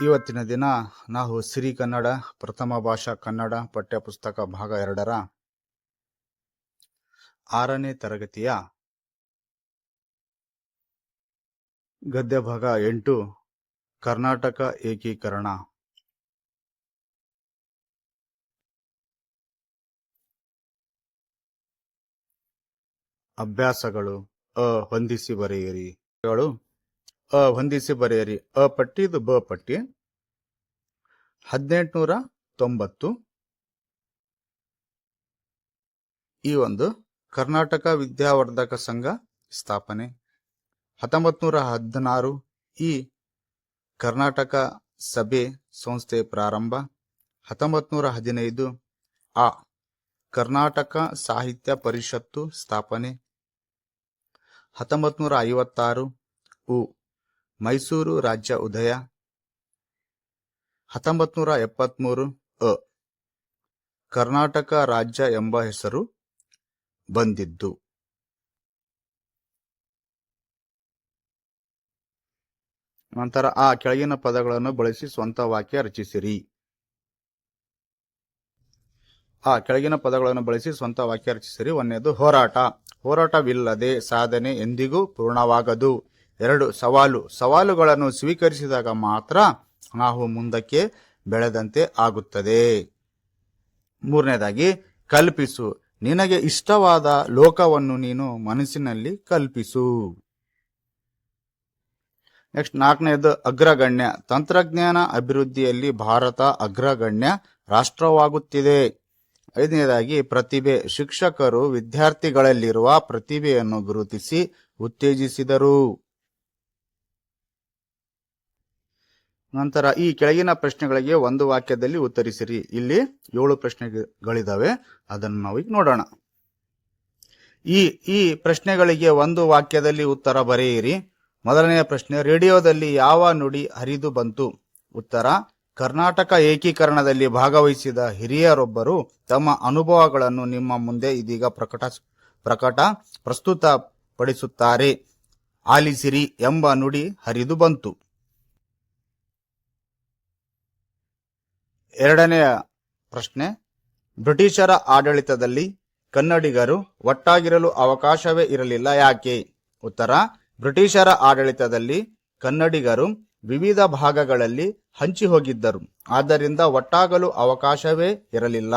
ಇವತ್ತಿನ ದಿನ ನಾವು ಸಿರಿ ಕನ್ನಡ, ಪ್ರಥಮ ಭಾಷಾ ಕನ್ನಡ ಪಠ್ಯಪುಸ್ತಕ ಭಾಗ ಎರಡರ ಆರನೇ ತರಗತಿಯ ಗದ್ಯ ಭಾಗ ಎಂಟು, ಕರ್ನಾಟಕ ಏಕೀಕರಣ. ಅಭ್ಯಾಸಗಳು ಅ ಹೊಂದಿಸಿ ಬರೆಯಿರಿ. ಅ ಹೊಂದಿಸಿ ಬರೆಯಿರಿ ಅ ಪಟ್ಟಿ ಇದು ಬ ಪಟ್ಟಿ. ಹದಿನೆಂಟುನೂರ ತೊಂಬತ್ತು. ಈ ಒಂದು ಕರ್ನಾಟಕ ವಿದ್ಯಾವರ್ಧಕ ಸಂಘ ಸ್ಥಾಪನೆ. ಹತ್ತೊಂಬತ್ತು ನೂರ ಹದಿನಾರು ಈ ಕರ್ನಾಟಕ ಸಭೆ ಸಂಸ್ಥೆ ಪ್ರಾರಂಭ. ಹತ್ತೊಂಬತ್ನೂರ ಹದಿನೈದು ಆ ಕರ್ನಾಟಕ ಸಾಹಿತ್ಯ ಪರಿಷತ್ತು ಸ್ಥಾಪನೆ. ಹತ್ತೊಂಬತ್ತು ನೂರ ಐವತ್ತಾರು ಉ ಮೈಸೂರು ರಾಜ್ಯ ಉದಯ ಹತ್ತೊಂಬತ್ತು ನೂರ ಎಪ್ಪತ್ಮೂರು ಅ. ಕರ್ನಾಟಕ ರಾಜ್ಯ ಎಂಬ ಹೆಸರು ಬಂದಿದ್ದು. ನಂತರ ಆ ಕೆಳಗಿನ ಪದಗಳನ್ನು ಬಳಸಿ ಸ್ವಂತ ವಾಕ್ಯ ರಚಿಸಿರಿ. ಆ ಕೆಳಗಿನ ಪದಗಳನ್ನು ಬಳಸಿ ಸ್ವಂತ ವಾಕ್ಯ ರಚಿಸಿರಿ. ಒಂದನೇದು ಹೋರಾಟ. ಹೋರಾಟವಿಲ್ಲದೆ ಸಾಧನೆ ಎಂದಿಗೂ ಪೂರ್ಣವಾಗದು. ಎರಡು ಸವಾಲು. ಸವಾಲುಗಳನ್ನು ಸ್ವೀಕರಿಸಿದಾಗ ಮಾತ್ರ ನಾವು ಮುಂದಕ್ಕೆ ಬೆಳೆದಂತೆ ಆಗುತ್ತದೆ. ಮೂರನೇದಾಗಿ, ಕಲ್ಪಿಸು. ನಿನಗೆ ಇಷ್ಟವಾದ ಲೋಕವನ್ನು ನೀನು ಮನಸ್ಸಿನಲ್ಲಿ ಕಲ್ಪಿಸು. ನೆಕ್ಸ್ಟ್ ನಾಲ್ಕನೇದು, ಅಗ್ರಗಣ್ಯ. ತಂತ್ರಜ್ಞಾನ ಅಭಿವೃದ್ಧಿಯಲ್ಲಿ ಭಾರತ ಅಗ್ರಗಣ್ಯ ರಾಷ್ಟ್ರವಾಗುತ್ತಿದೆ. ಐದನೇದಾಗಿ, ಪ್ರತಿಭೆ. ಶಿಕ್ಷಕರು ವಿದ್ಯಾರ್ಥಿಗಳಲ್ಲಿರುವ ಪ್ರತಿಭೆಯನ್ನು ಗುರುತಿಸಿ ಉತ್ತೇಜಿಸಿದರು. ನಂತರ ಈ ಕೆಳಗಿನ ಪ್ರಶ್ನೆಗಳಿಗೆ ಒಂದು ವಾಕ್ಯದಲ್ಲಿ ಉತ್ತರಿಸಿರಿ. ಇಲ್ಲಿ ಏಳು ಪ್ರಶ್ನೆಗಳಿದಾವೆ. ಅದನ್ನು ನಾವು ಈಗ ನೋಡೋಣ. ಈ ಈ ಪ್ರಶ್ನೆಗಳಿಗೆ ಒಂದು ವಾಕ್ಯದಲ್ಲಿ ಉತ್ತರ ಬರೆಯಿರಿ. ಮೊದಲನೆಯ ಪ್ರಶ್ನೆ, ರೇಡಿಯೋದಲ್ಲಿ ಯಾವ ನುಡಿ ಹರಿದು ಬಂತು? ಉತ್ತರ, ಕರ್ನಾಟಕ ಏಕೀಕರಣದಲ್ಲಿ ಭಾಗವಹಿಸಿದ ಹಿರಿಯರೊಬ್ಬರು ತಮ್ಮ ಅನುಭವಗಳನ್ನು ನಿಮ್ಮ ಮುಂದೆ ಇದೀಗ ಪ್ರಕಟ ಪ್ರಕಟ ಪ್ರಸ್ತುತಪಡಿಸುತ್ತಾರೆ. ಆಲಿಸಿರಿ ಎಂಬ ನುಡಿ ಹರಿದು ಬಂತು. ಎರಡನೆಯ ಪ್ರಶ್ನೆ, ಬ್ರಿಟಿಷರ ಆಡಳಿತದಲ್ಲಿ ಕನ್ನಡಿಗರು ಒಟ್ಟಾಗಿರಲು ಅವಕಾಶವೇ ಇರಲಿಲ್ಲ ಯಾಕೆ? ಉತ್ತರ, ಬ್ರಿಟಿಷರ ಆಡಳಿತದಲ್ಲಿ ಕನ್ನಡಿಗರು ವಿವಿಧ ಭಾಗಗಳಲ್ಲಿ ಹಂಚಿ ಹೋಗಿದ್ದರು, ಆದ್ದರಿಂದ ಒಟ್ಟಾಗಲು ಅವಕಾಶವೇ ಇರಲಿಲ್ಲ.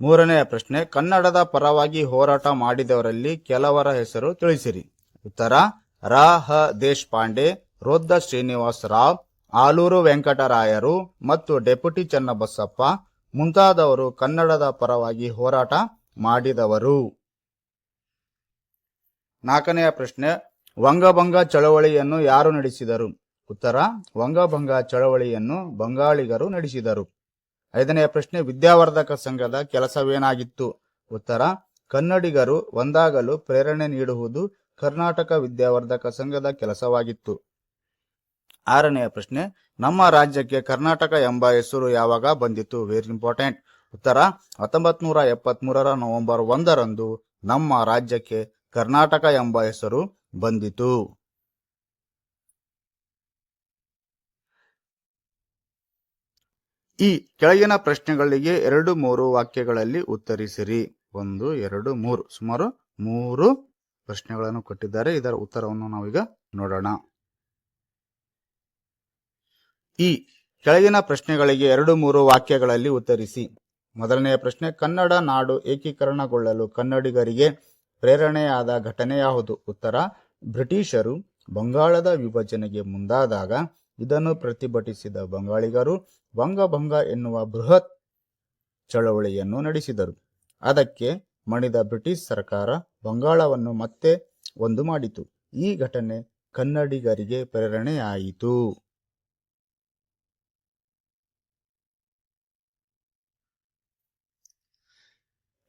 ಮೂರನೆಯ ಪ್ರಶ್ನೆ, ಕನ್ನಡದ ಪರವಾಗಿ ಹೋರಾಟ ಮಾಡಿದವರಲ್ಲಿ ಕೆಲವರ ಹೆಸರು ತಿಳಿಸಿರಿ. ಉತ್ತರ, ರ ಹ ದೇಶಪಾಂಡೆ ರೋದ್ದ ಶ್ರೀನಿವಾಸ ರಾವ್ ಆಲೂರು ವೆಂಕಟರಾಯರು ಮತ್ತು ಡೆಪ್ಯುಟಿ ಚನ್ನಬಸಪ್ಪ ಮುಂತಾದವರು ಕನ್ನಡದ ಪರವಾಗಿ ಹೋರಾಟ ಮಾಡಿದವರು. ನಾಲ್ಕನೆಯ ಪ್ರಶ್ನೆ, ವಂಗಭಂಗ ಚಳವಳಿಯನ್ನು ಯಾರು ನಡೆಸಿದರು? ಉತ್ತರ, ವಂಗಭಂಗ ಚಳವಳಿಯನ್ನು ಬಂಗಾಳಿಗರು ನಡೆಸಿದರು. ಐದನೆಯ ಪ್ರಶ್ನೆ, ವಿದ್ಯಾವರ್ಧಕ ಸಂಘದ ಕೆಲಸವೇನಾಗಿತ್ತು? ಉತ್ತರ, ಕನ್ನಡಿಗರು ಒಂದಾಗಲು ಪ್ರೇರಣೆ ನೀಡುವುದು ಕರ್ನಾಟಕ ವಿದ್ಯಾವರ್ಧಕ ಸಂಘದ ಕೆಲಸವಾಗಿತ್ತು. ಆರನೆಯ ಪ್ರಶ್ನೆ, ನಮ್ಮ ರಾಜ್ಯಕ್ಕೆ ಕರ್ನಾಟಕ ಎಂಬ ಹೆಸರು ಯಾವಾಗ ಬಂದಿತು ವೆರಿ ಇಂಪಾರ್ಟೆಂಟ್ ಉತ್ತರ ಹತ್ತೊಂಬತ್ ನೂರ ಎಪ್ಪತ್ತ್ ಮೂರರ ನವೆಂಬರ್ ಒಂದರಂದು ನಮ್ಮ ರಾಜ್ಯಕ್ಕೆ ಕರ್ನಾಟಕ ಎಂಬ ಹೆಸರು ಬಂದಿತು ಈ ಕೆಳಗಿನ ಪ್ರಶ್ನೆಗಳಿಗೆ ಎರಡು ಮೂರು ವಾಕ್ಯಗಳಲ್ಲಿ ಉತ್ತರಿಸಿರಿ. ಒಂದು, ಎರಡು, ಮೂರು. ಸುಮಾರು ಮೂರು ಪ್ರಶ್ನೆಗಳನ್ನು ಕೊಟ್ಟಿದ್ದಾರೆ. ಇದರ ಉತ್ತರವನ್ನು ನಾವೀಗ ನೋಡೋಣ. ಈ ಕೆಳಗಿನ ಪ್ರಶ್ನೆಗಳಿಗೆ ಎರಡು ಮೂರು ವಾಕ್ಯಗಳಲ್ಲಿ ಉತ್ತರಿಸಿ. ಮೊದಲನೆಯ ಪ್ರಶ್ನೆ, ಕನ್ನಡ ನಾಡು ಏಕೀಕರಣಗೊಳ್ಳಲು ಕನ್ನಡಿಗರಿಗೆ ಪ್ರೇರಣೆಯಾದ ಘಟನೆ ಯಾವುದು ಉತ್ತರ, ಬ್ರಿಟಿಷರು ಬಂಗಾಳದ ವಿಭಜನೆಗೆ ಮುಂದಾದಾಗ ಇದನ್ನು ಪ್ರತಿಭಟಿಸಿದ ಬಂಗಾಳಿಗರು ವಂಗಭಂಗ ಎನ್ನುವ ಬೃಹತ್ ಚಳವಳಿಯನ್ನು ನಡೆಸಿದರು. ಅದಕ್ಕೆ ಮಣಿದ ಬ್ರಿಟಿಷ್ ಸರ್ಕಾರ ಬಂಗಾಳವನ್ನು ಮತ್ತೆ ಒಂದು ಮಾಡಿತು. ಈ ಘಟನೆ ಕನ್ನಡಿಗರಿಗೆ ಪ್ರೇರಣೆಯಾಯಿತು.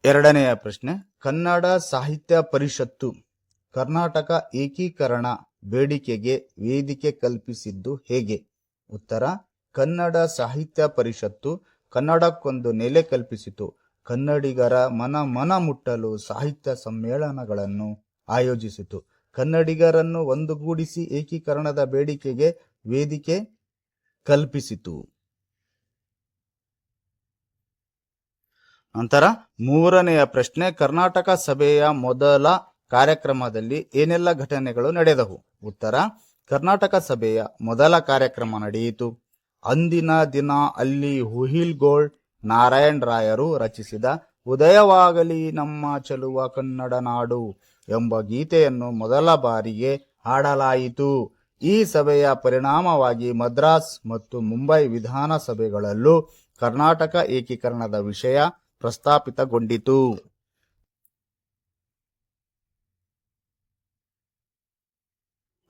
ಎರಡನೆಯ ಪ್ರಶ್ನೆ, ಕನ್ನಡ ಸಾಹಿತ್ಯ ಪರಿಷತ್ತು ಕರ್ನಾಟಕ ಏಕೀಕರಣ ಬೇಡಿಕೆಗೆ ವೇದಿಕೆ ಕಲ್ಪಿಸಿದ್ದು ಹೇಗೆ? ಉತ್ತರ, ಕನ್ನಡ ಸಾಹಿತ್ಯ ಪರಿಷತ್ತು ಕನ್ನಡಕ್ಕೊಂದು ನೆಲೆ ಕಲ್ಪಿಸಿತು. ಕನ್ನಡಿಗರ ಮನ ಮನ ಮುಟ್ಟಲು ಸಾಹಿತ್ಯ ಸಮ್ಮೇಳನಗಳನ್ನು ಆಯೋಜಿಸಿತು. ಕನ್ನಡಿಗರನ್ನು ಒಂದುಗೂಡಿಸಿ ಏಕೀಕರಣದ ಬೇಡಿಕೆಗೆ ವೇದಿಕೆ ಕಲ್ಪಿಸಿತು. ನಂತರ ಮೂರನೆಯ ಪ್ರಶ್ನೆ, ಕರ್ನಾಟಕ ಸಭೆಯ ಮೊದಲ ಕಾರ್ಯಕ್ರಮದಲ್ಲಿ ಏನೆಲ್ಲ ಘಟನೆಗಳು ನಡೆದವು? ಉತ್ತರ, ಕರ್ನಾಟಕ ಸಭೆಯ ಮೊದಲ ಕಾರ್ಯಕ್ರಮ ನಡೆಯಿತು. ಅಂದಿನ ದಿನ ಅಲ್ಲಿ ಹುಹಿಲ್ಗೋಳ್ ನಾರಾಯಣ್ ರಾಯರು ರಚಿಸಿದ ಉದಯವಾಗಲಿ ನಮ್ಮ ಚೆಲುವ ಕನ್ನಡ ನಾಡು ಎಂಬ ಗೀತೆಯನ್ನು ಮೊದಲ ಬಾರಿಗೆ ಹಾಡಲಾಯಿತು. ಈ ಸಭೆಯ ಪರಿಣಾಮವಾಗಿ ಮದ್ರಾಸ್ ಮತ್ತು ಮುಂಬೈ ವಿಧಾನಸಭೆಗಳಲ್ಲೂ ಕರ್ನಾಟಕ ಏಕೀಕರಣದ ವಿಷಯ ಪ್ರಸ್ತಾಪಿತಗೊಂಡಿತು.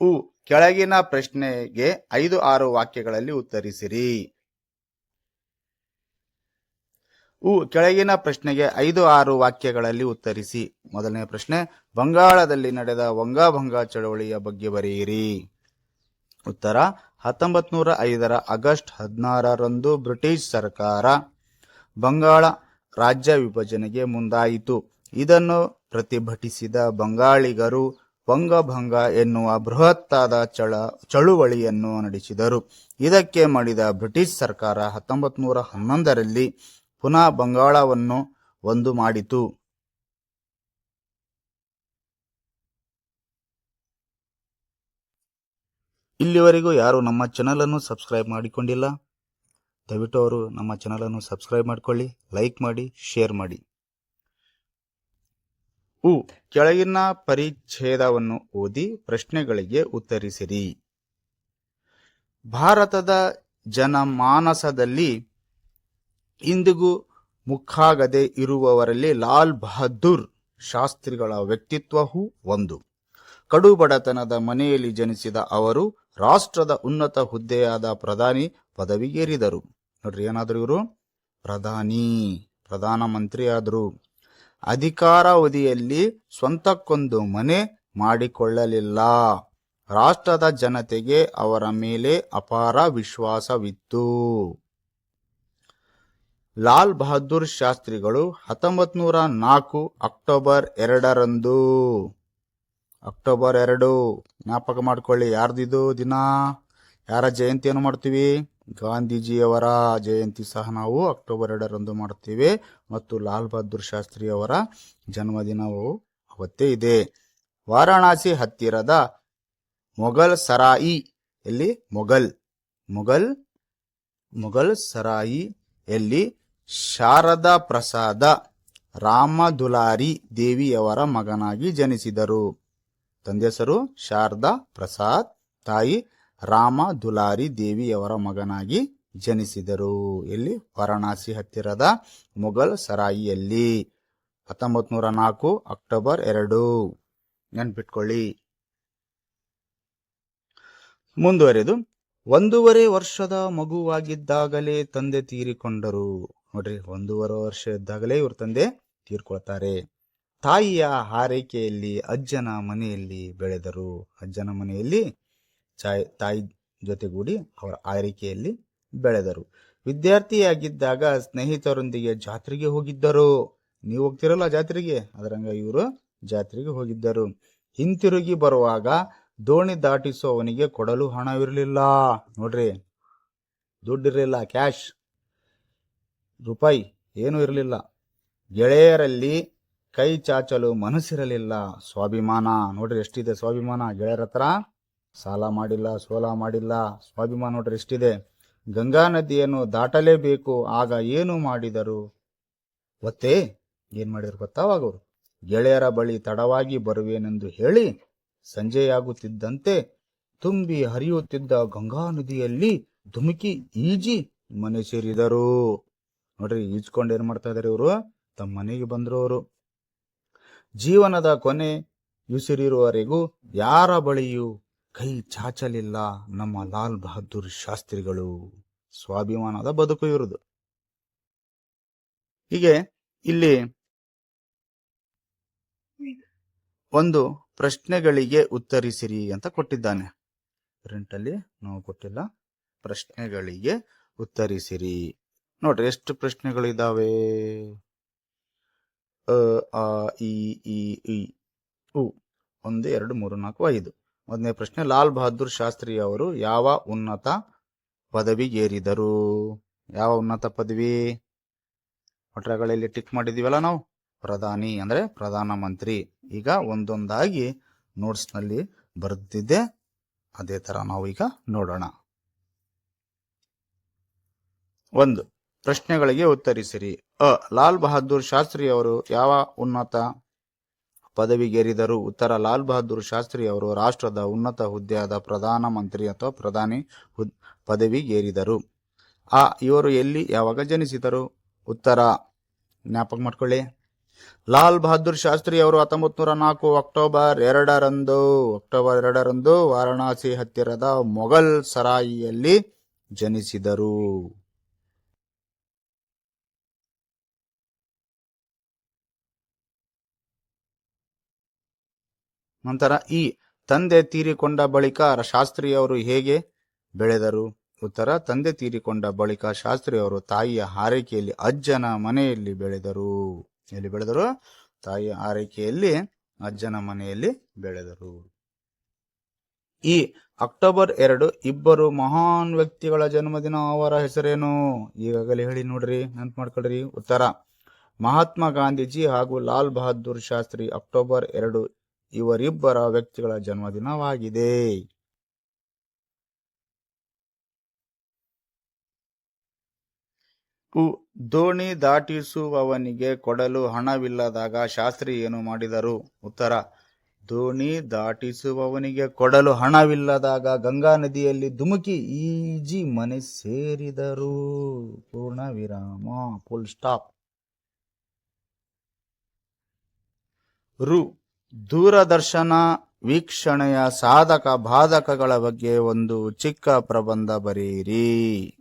ಉ, ಕೆಳಗಿನ ಪ್ರಶ್ನೆಗೆ ಐದು ಆರು ವಾಕ್ಯಗಳಲ್ಲಿ ಉತ್ತರಿಸಿರಿ. ಉ, ಕೆಳಗಿನ ಪ್ರಶ್ನೆಗೆ ಐದು ಆರು ವಾಕ್ಯಗಳಲ್ಲಿ ಉತ್ತರಿಸಿ. ಮೊದಲನೇ ಪ್ರಶ್ನೆ, ಬಂಗಾಳದಲ್ಲಿ ನಡೆದ ವಂಗಾಭಂಗ ಚಳವಳಿಯ ಬಗ್ಗೆ ಬರೆಯಿರಿ. ಉತ್ತರ ಹತ್ತೊಂಬತ್ ನೂರ ಐದರ ಆಗಸ್ಟ್ ಹದಿನಾರರಂದು ಬ್ರಿಟಿಷ್ ಸರ್ಕಾರ ಬಂಗಾಳ ರಾಜ್ಯ ವಿಭಜನೆಗೆ ಮುಂದಾಯಿತು. ಇದನ್ನು ಪ್ರತಿಭಟಿಸಿದ ಬಂಗಾಳಿಗರು ವಂಗಭಂಗ ಎನ್ನುವ ಬೃಹತ್ತಾದ ಚಳ, ಚಳುವಳಿಯನ್ನು ನಡೆಸಿದರು. ಇದಕ್ಕೆ ಮಾಡಿದ ಬ್ರಿಟಿಷ್ ಸರ್ಕಾರ ಹತ್ತೊಂಬತ್ ನೂರ ಹನ್ನೊಂದರಲ್ಲಿ ಪುನಃ ಬಂಗಾಳವನ್ನು ಒಂದು ಮಾಡಿತು. ಇಲ್ಲಿವರೆಗೂ ಯಾರು ನಮ್ಮ ಚಾನಲ್ ಅನ್ನು ಸಬ್ಸ್ಕ್ರೈಬ್ ಮಾಡಿಕೊಂಡಿಲ್ಲ? ದಯವಿಟ್ಟು ಅವರು ನಮ್ಮ ಚಾನಲನ್ನು ಸಬ್ಸ್ಕ್ರೈಬ್ ಮಾಡಿಕೊಳ್ಳಿ ಲೈಕ್ ಮಾಡಿ ಶೇರ್ ಮಾಡಿ. ಉ, ಕೆಳಗಿನ ಪರಿಚ್ಛೇದವನ್ನು ಓದಿ ಪ್ರಶ್ನೆಗಳಿಗೆ ಉತ್ತರಿಸಿರಿ. ಭಾರತದ ಜನಮಾನಸದಲ್ಲಿ ಇಂದಿಗೂ ಮುಖಾಗದೆ ಇರುವವರಲ್ಲಿ ಲಾಲ್ ಬಹದ್ದೂರ್ ಶಾಸ್ತ್ರಿಗಳ ವ್ಯಕ್ತಿತ್ವವೂ ಒಂದು. ಕಡು ಬಡತನದ ಮನೆಯಲ್ಲಿ ಜನಿಸಿದ ಅವರು ರಾಷ್ಟ್ರದ ಉನ್ನತ ಹುದ್ದೆಯಾದ ಪ್ರಧಾನಿ ಪದವಿಗೇರಿದರು. ನೋಡ್ರಿ, ಏನಾದ್ರು ಇವರು? ಪ್ರಧಾನಿ, ಪ್ರಧಾನ ಮಂತ್ರಿ ಆದರು. ಅಧಿಕಾರಾವಧಿಯಲ್ಲಿ ಸ್ವಂತಕ್ಕೊಂದು ಮನೆ ಮಾಡಿಕೊಳ್ಳಲಿಲ್ಲ. ರಾಷ್ಟ್ರದ ಜನತೆಗೆ ಅವರ ಮೇಲೆ ಅಪಾರ ವಿಶ್ವಾಸವಿತ್ತು. ಲಾಲ್ ಬಹದ್ದೂರ್ ಶಾಸ್ತ್ರಿಗಳು ಹತ್ತೊಂಬತ್ ನೂರ ನಾಲ್ಕು ಅಕ್ಟೋಬರ್ ಎರಡರಂದು. ಅಕ್ಟೋಬರ್ ಎರಡು. ಜ್ಞಾಪಕ ಮಾಡ್ಕೊಳ್ಳಿ, ಯಾರ್ದಿದು ದಿನ? ಯಾರ ಜಯಂತಿಯನ್ನು ಮಾಡ್ತೀವಿ? ಗಾಂಧೀಜಿಯವರ ಜಯಂತಿ ಸಹ ನಾವು ಅಕ್ಟೋಬರ್ ಎರಡರಂದು ಮಾಡುತ್ತೇವೆ ಮತ್ತು ಲಾಲ್ ಬಹದ್ದೂರ್ ಶಾಸ್ತ್ರಿಯವರ ಜನ್ಮದಿನವು ಅವತ್ತೇ ಇದೆ. ವಾರಾಣಸಿ ಹತ್ತಿರದ ಮೊಘಲ್ ಸರಾಯಿ ಎಲ್ಲಿ? ಮೊಘಲ್ ಮೊಘಲ್ ಮೊಘಲ್ ಸರಾಯಿ ಎಲ್ಲಿ? ಶಾರದಾ ಪ್ರಸಾದ ರಾಮದುಲಾರಿ ದೇವಿಯವರ ಮಗನಾಗಿ ಜನಿಸಿದರು. ತಂದೆಸರು ಶಾರದಾ ಪ್ರಸಾದ್, ತಾಯಿ ರಾಮ ದುಲಾರಿ ದೇವಿಯವರ ಮಗನಾಗಿ ಜನಿಸಿದರು. ಎಲ್ಲಿ ವಾರಣಾಸಿ ಹತ್ತಿರದ ಮೊಘಲ್ ಸರಾಯಿಯಲ್ಲಿ ಹತ್ತೊಂಬತ್ ನೂರ ನಾಲ್ಕು ಅಕ್ಟೋಬರ್ ಎರಡು. ನೆನ್ಪಿಟ್ಕೊಳ್ಳಿ. ಮುಂದುವರೆದು, ಒಂದೂವರೆ ವರ್ಷದ ಮಗುವಾಗಿದ್ದಾಗಲೇ ತಂದೆ ತೀರಿಕೊಂಡರು. ನೋಡ್ರಿ, ಒಂದೂವರೆ ವರ್ಷ ಇದ್ದಾಗಲೇ ಇವ್ರ ತಂದೆ ತೀರ್ಕೊಳ್ತಾರೆ. ತಾಯಿಯ ಹಾರೈಕೆಯಲ್ಲಿ ಅಜ್ಜನ ಮನೆಯಲ್ಲಿ ಬೆಳೆದರು. ಅಜ್ಜನ ಮನೆಯಲ್ಲಿ ಚಾಯ್, ತಾಯಿ ಜೊತೆಗೂಡಿ ಅವರ ಆರೈಕೆಯಲ್ಲಿ ಬೆಳೆದರು. ವಿದ್ಯಾರ್ಥಿಯಾಗಿದ್ದಾಗ ಸ್ನೇಹಿತರೊಂದಿಗೆ ಜಾತ್ರೆಗೆ ಹೋಗಿದ್ದರು. ನೀವು ಹೋಗ್ತಿರಲ್ಲ ಜಾತ್ರೆಗೆ? ಅದರಂಗ ಇವರು ಜಾತ್ರೆಗೆ ಹೋಗಿದ್ದರು. ಹಿಂತಿರುಗಿ ಬರುವಾಗ ದೋಣಿ ದಾಟಿಸುವವನಿಗೆ ಕೊಡಲು ಹಣವಿರಲಿಲ್ಲ. ನೋಡ್ರಿ, ದುಡ್ಡಿರಲಿಲ್ಲ, ಕ್ಯಾಶ್ ರೂಪಾಯಿ ಏನೂ ಇರಲಿಲ್ಲ. ಗೆಳೆಯರಲ್ಲಿ ಕೈ ಚಾಚಲು ಮನಸ್ಸಿರಲಿಲ್ಲ. ಸ್ವಾಭಿಮಾನ, ನೋಡ್ರಿ ಎಷ್ಟಿದೆ ಸ್ವಾಭಿಮಾನ ಗೆಳೆಯರ ಹತ್ರ? ಸಾಲ ಮಾಡಿಲ್ಲ, ಸೋಲ ಮಾಡಿಲ್ಲ. ಸ್ವಾಭಿಮಾನ ನೋಡ್ರಿ ಎಷ್ಟಿದೆ ಗಂಗಾ ನದಿಯನ್ನು ದಾಟಲೇಬೇಕು, ಆಗ ಏನು ಮಾಡಿದರು? ಒತ್ತೇ, ಏನು ಮಾಡಿದ್ರು ಗೊತ್ತಾವಾಗವರು ಗೆಳೆಯರ ಬಳಿ ತಡವಾಗಿ ಬರುವೇನೆಂದು ಹೇಳಿ ಸಂಜೆಯಾಗುತ್ತಿದ್ದಂತೆ ತುಂಬಿ ಹರಿಯುತ್ತಿದ್ದ ಗಂಗಾ ನದಿಯಲ್ಲಿ ಧುಮುಕಿ ಈಜಿ ಮನೆ ಸೇರಿದರು. ನೋಡ್ರಿ, ಈಜ್ಕೊಂಡು ಏನ್ ಮಾಡ್ತಾ ಇದಾರೆ ಇವರು? ತಮ್ಮ ಮನೆಗೆ ಬಂದ್ರು ಅವರು. ಜೀವನದ ಕೊನೆ ಉಸಿರಿರುವವರೆಗೂ ಯಾರ ಬಳಿಯೂ ಕೈ ಚಾಚಲಿಲ್ಲ ನಮ್ಮ ಲಾಲ್ ಬಹದ್ದೂರ್ ಶಾಸ್ತ್ರಿಗಳು ಸ್ವಾಭಿಮಾನದ ಬದುಕು ಇರುವುದು. ಹೀಗೆ ಇಲ್ಲಿ ಒಂದು ಪ್ರಶ್ನೆಗಳಿಗೆ ಉತ್ತರಿಸಿರಿ ಅಂತ ಕೊಟ್ಟಿದ್ದಾನೆ. ಪ್ರಿಂಟಲ್ಲಿ ನಾವು ಕೊಟ್ಟಿಲ್ಲ. ಪ್ರಶ್ನೆಗಳಿಗೆ ಉತ್ತರಿಸಿರಿ. ನೋಡ್ರಿ, ಎಷ್ಟು ಪ್ರಶ್ನೆಗಳಿದಾವೆ? ಅ, ಆ ಇ, ಉ, ಒಂದು, ಎರಡು, ಮೂರು, ನಾಲ್ಕು, ಐದು. ಮೊದಲನೇ ಪ್ರಶ್ನೆ, ಲಾಲ್ ಬಹದ್ದೂರ್ ಶಾಸ್ತ್ರಿ ಅವರು ಯಾವ ಉನ್ನತ ಪದವಿಗೇರಿದರು ಯಾವ ಉನ್ನತ ಪದವಿ? ಪಟ್ರಗಳಲ್ಲಿ ಟಿಕ್ ಮಾಡಿದೀವಲ್ಲ ನಾವು? ಪ್ರಧಾನಿ ಅಂದ್ರೆ ಪ್ರಧಾನ ಮಂತ್ರಿ. ಈಗ ಒಂದೊಂದಾಗಿ ನೋಟ್ಸ್ನಲ್ಲಿ ಬರೆದಿದ್ದೆ ಅದೇ ತರ ನಾವು ಈಗ ನೋಡೋಣ. ಒಂದು, ಪ್ರಶ್ನೆಗಳಿಗೆ ಉತ್ತರಿಸಿರಿ. ಅ, ಲಾಲ್ ಬಹದ್ದೂರ್ ಶಾಸ್ತ್ರಿ ಅವರು ಯಾವ ಉನ್ನತ ಪದವಿಗೇರಿದರು ಉತ್ತರ ಲಾಲ್ ಬಹದ್ದೂರ್ ಶಾಸ್ತ್ರಿ ಅವರು ರಾಷ್ಟ್ರದ ಉನ್ನತ ಹುದ್ದೆಯಾದ ಪ್ರಧಾನ ಮಂತ್ರಿ ಅಥವಾ ಪ್ರಧಾನಿ ಹುದ್, ಪದವಿಗೇರಿದರು. ಆ, ಇವರು ಎಲ್ಲಿ, ಯಾವಾಗ ಜನಿಸಿದರು? ಉತ್ತರ ಜ್ಞಾಪಕ ಮಾಡ್ಕೊಳ್ಳಿ. ಲಾಲ್ ಬಹದ್ದೂರ್ ಶಾಸ್ತ್ರಿ ಅವರು ಹತ್ತೊಂಬತ್ ನೂರ ನಾಲ್ಕು ಅಕ್ಟೋಬರ್ ಎರಡರಂದು ಅಕ್ಟೋಬರ್ ಎರಡರಂದು ವಾರಣಾಸಿ ಹತ್ತಿರದ ಮೊಘಲ್ ಸರಾಯಿಯಲ್ಲಿ ಜನಿಸಿದರು. ನಂತರ ಈ ತಂದೆ ತೀರಿಕೊಂಡ ಬಳಿಕ ಶಾಸ್ತ್ರಿಯವರು ಹೇಗೆ ಬೆಳೆದರು? ಉತ್ತರ, ತಂದೆ ತೀರಿಕೊಂಡ ಬಳಿಕ ಶಾಸ್ತ್ರಿಯವರು ತಾಯಿಯ ಹಾರೈಕೆಯಲ್ಲಿ ಅಜ್ಜನ ಮನೆಯಲ್ಲಿ ಬೆಳೆದರು. ಎಲ್ಲಿ ಬೆಳೆದರು? ತಾಯಿಯ ಆರೈಕೆಯಲ್ಲಿ ಅಜ್ಜನ ಮನೆಯಲ್ಲಿ ಬೆಳೆದರು. ಈ ಅಕ್ಟೋಬರ್ ಎರಡು ಇಬ್ಬರು ಮಹಾನ್ ವ್ಯಕ್ತಿಗಳ ಜನ್ಮದಿನ ಅವರ ಹೆಸರೇನು? ಈಗಾಗಲೇ ಹೇಳಿ ನೋಡ್ರಿ, ನೆನ್ಪು ಮಾಡ್ಕೊಳ್ರಿ. ಉತ್ತರ, ಮಹಾತ್ಮ ಗಾಂಧೀಜಿ ಹಾಗೂ ಲಾಲ್ ಬಹದ್ದೂರ್ ಶಾಸ್ತ್ರಿ ಅಕ್ಟೋಬರ್ ಎರಡು ಇವರಿಬ್ಬರ ವ್ಯಕ್ತಿಗಳ ಜನ್ಮದಿನವಾಗಿದೆ. ದೋಣಿ ದಾಟಿಸುವವನಿಗೆ ಕೊಡಲು ಹಣವಿಲ್ಲದಾಗ ಶಾಸ್ತ್ರಿ ಏನು ಮಾಡಿದರು? ಉತ್ತರ, ದೋಣಿ ದಾಟಿಸುವವನಿಗೆ ಕೊಡಲು ಹಣವಿಲ್ಲದಾಗ ಗಂಗಾ ನದಿಯಲ್ಲಿ ಧುಮುಕಿ ಈಜಿ ಮನೆ ಸೇರಿದರು. ಪೂರ್ಣ ವಿರಾಮ ಫುಲ್ ಸ್ಟಾಪ್. ರು ದೂರದರ್ಶನ ವೀಕ್ಷಣೆಯ ಸಾಧಕ ಬಾಧಕಗಳ ಬಗ್ಗೆ ಒಂದು ಚಿಕ್ಕ ಪ್ರಬಂಧ ಬರೆಯಿರಿ.